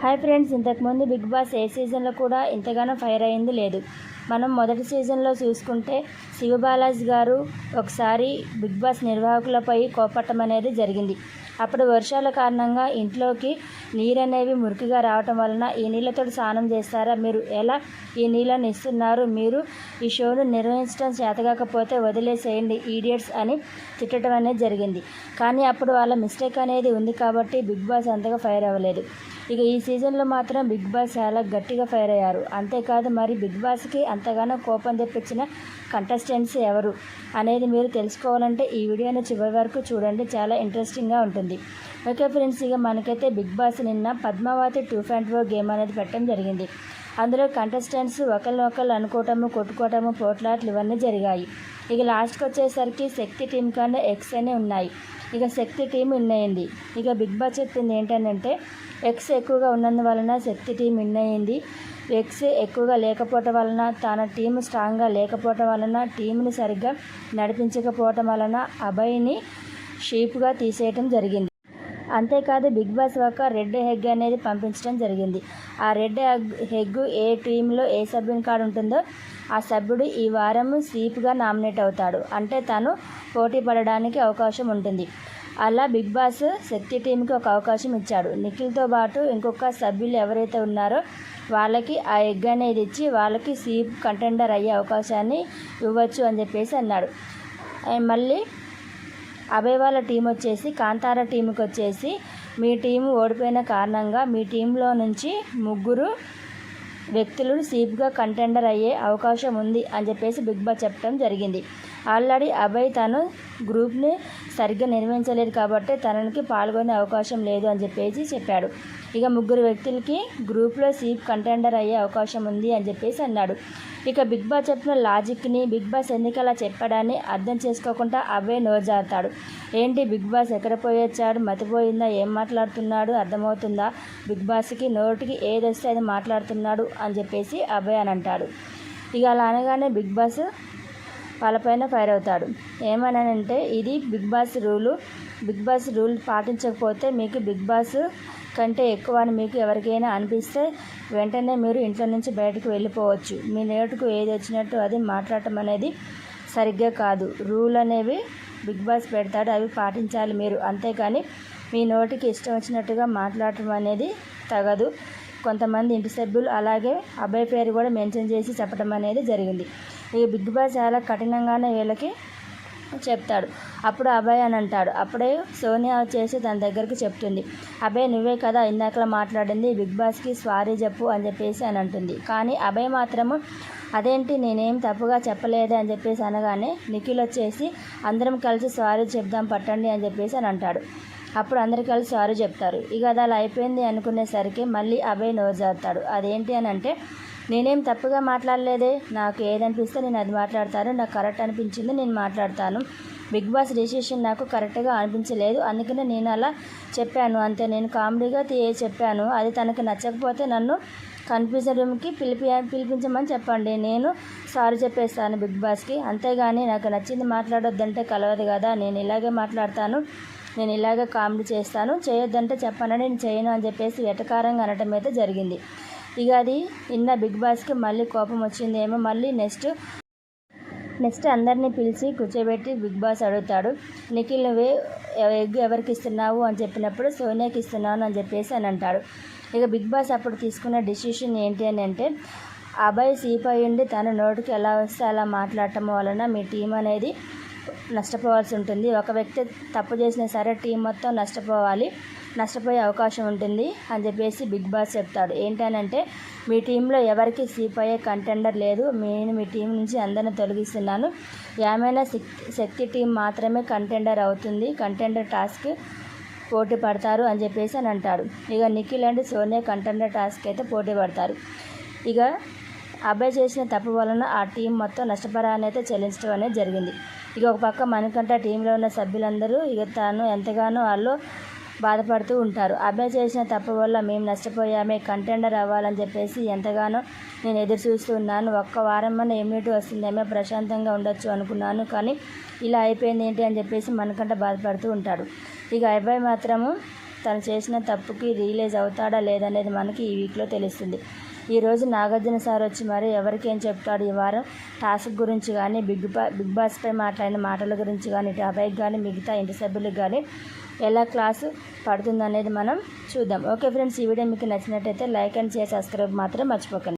Hi friends ఇంతకుముందు Bigg Boss ఏ సీజన్లో కూడా ఇంతగానో ఫైర్ అయింది లేదు. మనం మొదటి సీజన్లో చూసుకుంటే శివబాలాజీ గారు ఒకసారి బిగ్ బాస్ నిర్వాహకులపై కోపట్టం అనేది జరిగింది. అప్పుడు వర్షాల కారణంగా ఇంట్లోకి నీరు అనేవి మురికిగా రావటం వలన ఈ నీళ్ళతో స్నానం చేస్తారా? మీరు ఎలా ఈ నీళ్ళని ఇస్తున్నారు? మీరు ఈ షోను నిర్వహించడం చేతగాకపోతే వదిలేసేయండి ఈడియట్స్ అని తిట్టడం అనేది జరిగింది. కానీ అప్పుడు వాళ్ళ మిస్టేక్ అనేది ఉంది కాబట్టి బిగ్ బాస్ అంతగా ఫైర్ అవ్వలేదు. ఇక ఈ సీజన్లో మాత్రం బిగ్ బాస్ చాలా గట్టిగా ఫైర్ అయ్యారు. అంతేకాదు మరి బిగ్ బాస్కి అంతగానో కోపం తెప్పించిన కంటెస్టెంట్స్ ఎవరు అనేది మీరు తెలుసుకోవాలంటే ఈ వీడియోని చివరి వరకు చూడండి. చాలా ఇంట్రెస్టింగ్గా ఉంటుంది. ఓకే ఫ్రెండ్స్ ఇక మనకైతే బిగ్ బాస్ నిన్న పద్మావతి టూ ఫ్యాంట్ ఫోర్ గేమ్ అనేది పెట్టడం జరిగింది. అందులో కంటెస్టెంట్స్ ఒకరినొకరు అనుకోవటము కొట్టుకోవటము పోట్లాట్లు ఇవన్నీ జరిగాయి. ఇక లాస్ట్కి వచ్చేసరికి శక్తి టీం కన్నా ఎక్స్ అనే ఉన్నాయి. ఇక శక్తి టీం విన్ అయింది ఇక బిగ్ బాస్ చెప్పింది ఏంటంటే ఎక్స్ ఎక్కువగా ఉన్నందువలన శక్తి టీం విన్ అయింది ఎక్స్ ఎక్కువగా లేకపోవటం వలన తన టీం స్ట్రాంగ్గా లేకపోవటం వలన టీంని సరిగ్గా నడిపించకపోవటం వలన అభయ్ని షీప్గా తీసేయటం జరిగింది. అంతేకాదు బిగ్ బాస్ ఒక రెడ్ హెగ్ అనేది పంపించడం జరిగింది. ఆ రెడ్ హెగ్ ఏ టీంలో ఏ సభ్యుని కార్డు ఉంటుందో ఆ సభ్యుడు ఈ వారం సీప్గా నామినేట్ అవుతాడు. అంటే తను పోటీ పడడానికి అవకాశం ఉంటుంది. అలా బిగ్ బాస్ శక్తి టీంకి ఒక అవకాశం ఇచ్చాడు. నిఖిల్తో పాటు ఇంకొక సభ్యులు ఎవరైతే ఉన్నారో వాళ్ళకి ఆ ఎగ్ అనేది ఇచ్చి వాళ్ళకి సీప్ కంటెండర్ అయ్యే అవకాశాన్ని ఇవ్వచ్చు అని చెప్పేసి అన్నాడు. మళ్ళీ అభయ్ వాళ్ళ టీం వచ్చేసి కాంతార టీంకి వచ్చేసి మీ టీం ఓడిపోయిన కారణంగా మీ టీంలో నుంచి ముగ్గురు వ్యక్తులు సీప్గా కంటెండర్ అయ్యే అవకాశం ఉంది అని చెప్పేసి బిగ్ బాస్ చెప్పడం జరిగింది. ఆల్రెడీ అభయ్ తను గ్రూప్ని సరిగ్గా నిర్వహించలేదు కాబట్టి తనకి పాల్గొనే అవకాశం లేదు అని చెప్పేసి చెప్పాడు. ఇక ముగ్గురు వ్యక్తులకి గ్రూప్లో సీప్ కంటెండర్ అయ్యే అవకాశం ఉంది అని చెప్పేసి అన్నాడు. ఇక బిగ్ బాస్ చెప్పిన లాజిక్ని బిగ్ బాస్ ఎందుకలా చెప్పడాన్ని అర్థం చేసుకోకుండా అవే నోజారుతాడు ఏంటి బిగ్ బాస్ ఎక్కడ పోయొచ్చాడు మతిపోయిందా? ఏం మాట్లాడుతున్నాడు? అర్థమవుతుందా? బిగ్ బాస్కి నోటికి ఏది వస్తే అది మాట్లాడుతున్నాడు అని చెప్పేసి అభయ్ అని అంటాడు. ఇక అలా అనగానే బిగ్ బాస్ వాళ్ళపైన ఫైర్ అవుతాడు. ఏమనంటే ఇది Bigg Boss rule. Bigg Boss rule పాటించకపోతే మీకు బిగ్ బాస్ కంటే ఎక్కువ అని మీకు ఎవరికైనా అనిపిస్తే వెంటనే మీరు ఇంట్లో నుంచి బయటకు వెళ్ళిపోవచ్చు. మీ నేటుకు ఏది వచ్చినట్టు అది మాట్లాడటం అనేది సరిగ్గా కాదు. రూల్ అనేవి బిగ్ బాస్ పెడతాడు అవి పాటించాలి మీరు. అంతేకాని మీ నోటికి ఇష్టం వచ్చినట్టుగా మాట్లాడటం అనేది తగదు. కొంతమంది ఇంటి సభ్యులు అలాగే అబ్బాయి పేరు కూడా మెన్షన్ చేసి చెప్పడం అనేది జరిగింది. ఈ బిగ్ బాస్ చాలా కఠినంగానే వీళ్ళకి చెప్తాడు. అప్పుడు అభయ్ అని అంటాడు. అప్పుడే సోనియా వచ్చేసి తన దగ్గరికి చెప్తుంది. అభయ్ నువ్వే కదా ఇందాకలా మాట్లాడింది బిగ్ బాస్కి స్వారీ చెప్పు అని చెప్పేసి అని అంటుంది. కానీ అభయ్ మాత్రము అదేంటి నేనేం తప్పుగా చెప్పలేదే అని చెప్పేసి అనగానే నిఖిల్ వచ్చేసి అందరం కలిసి సారీ చెప్దాం పట్టండి అని చెప్పేసి అని అంటాడు. అప్పుడు అందరు కలిసి సారీ చెప్తారు. ఇక అది అలా అయిపోయింది అనుకునేసరికి మళ్ళీ అభయ్ నోజారుతాడు అదేంటి అని అంటే నేనేం తప్పుగా మాట్లాడలేదే. నాకు ఏదనిపిస్తే నేను అది మాట్లాడతాను. నాకు కరెక్ట్ అనిపించింది నేను మాట్లాడతాను. బిగ్ బాస్ డెసిషన్ నాకు కరెక్ట్గా అనిపించలేదు. అందుకనే నేను అలా చెప్పాను. అంతే నేను కామెడీగా చెప్పాను. అది తనకు నచ్చకపోతే నన్ను కన్ఫ్యూజన్ రూమ్కి పిలిపి పిలిపించమని చెప్పండి. నేను సారీ చెప్పేస్తాను బిగ్ బాస్కి. అంతేగాని నాకు నచ్చింది మాట్లాడొద్దంటే కలవదు కదా. నేను ఇలాగే మాట్లాడతాను. నేను ఇలాగే కామెడీ చేస్తాను. చేయొద్దంటే చెప్పనని నేను చేయను అని చెప్పేసి వెటకారంగా అనటం అయితే జరిగింది. ఇక అది నిన్న బిగ్ బాస్కి మళ్ళీ కోపం వచ్చిందేమో మళ్ళీ నెక్స్ట్ నెక్స్ట్ అందరినీ పిలిచి కూర్చోబెట్టి బిగ్ బాస్ అడుగుతాడు నిఖిల్ నువ్వే ఎగ్ ఎవరికి ఇస్తున్నావు? అని చెప్పినప్పుడు సోనియాకి ఇస్తున్నాను అని చెప్పేసి అని అంటాడు. ఇక బిగ్ బాస్ అప్పుడు తీసుకున్న డిసిషన్ ఏంటి అని అంటే అబ్బాయి సీప్ ఉండి తన నోటికి ఎలా వస్తే అలా మాట్లాడటం వలన మీ టీం అనేది నష్టపోవాల్సి ఉంటుంది. ఒక వ్యక్తి తప్పు చేసినా సరే టీం మొత్తం నష్టపోవాలి. నష్టపోయే అవకాశం ఉంటుంది అని చెప్పేసి బిగ్ బాస్ చెప్తాడు. ఏంటనంటే మీ టీంలో ఎవరికి సీప్ అయ్యే కంటెండర్ లేదు. నేను మీ టీం నుంచి అందరిని తొలగిస్తున్నాను. ఏమైనా శక్తి టీం మాత్రమే కంటెండర్ అవుతుంది. కంటెండర్ టాస్క్ పోటీ పడతారు అని చెప్పేసి అని అంటాడు. ఇక Nikhil and Sonia contender task అయితే పోటీ పడతారు. ఇక అబ్బాయి చేసిన తప్పు వలన ఆ టీం మొత్తం నష్టపరాన్ని అయితే చెల్లించడం అనేది జరిగింది. ఇక ఒక పక్క మనకంట టీంలో ఉన్న సభ్యులందరూ ఇక తాను ఎంతగానో వాళ్ళు బాధపడుతూ ఉంటారు. అబ్బాయి చేసిన తప్పు వల్ల మేము నష్టపోయామే కంటెండర్ అవ్వాలని చెప్పేసి ఎంతగానో నేను ఎదురు చూస్తూ ఉన్నాను ఒక్క వారం మన ఇమ్యూనిటీ వస్తుందేమో ప్రశాంతంగా ఉండొచ్చు అనుకున్నాను. కానీ ఇలా అయిపోయింది ఏంటి అని చెప్పేసి మనకంట బాధపడుతూ ఉంటాడు. ఇక అబ్బాయి మాత్రము తను చేసిన తప్పుకి రియలైజ్ అవుతాడా లేదనేది మనకి ఈ వీక్లో తెలుస్తుంది. ఈరోజు నాగార్జున సార్ వచ్చి మరి ఎవరికి ఏం చెప్తాడు ఈ వారం? టాస్క్ గురించి కానీ బిగ్ బా బిగ్ బాస్పై మాట్లాడిన మాటల గురించి కానీ ఇటు అబ్బాయికి కానీ మిగతా ఇంటి సభ్యులకు కానీ ఎలా క్లాసు పడుతుందనేది మనం చూద్దాం. ఓకే ఫ్రెండ్స్ ఈ వీడియో మీకు నచ్చినట్టయితే లైక్ అండ్ షేర్ సబ్స్క్రైబ్ మాత్రం మర్చిపోకండి.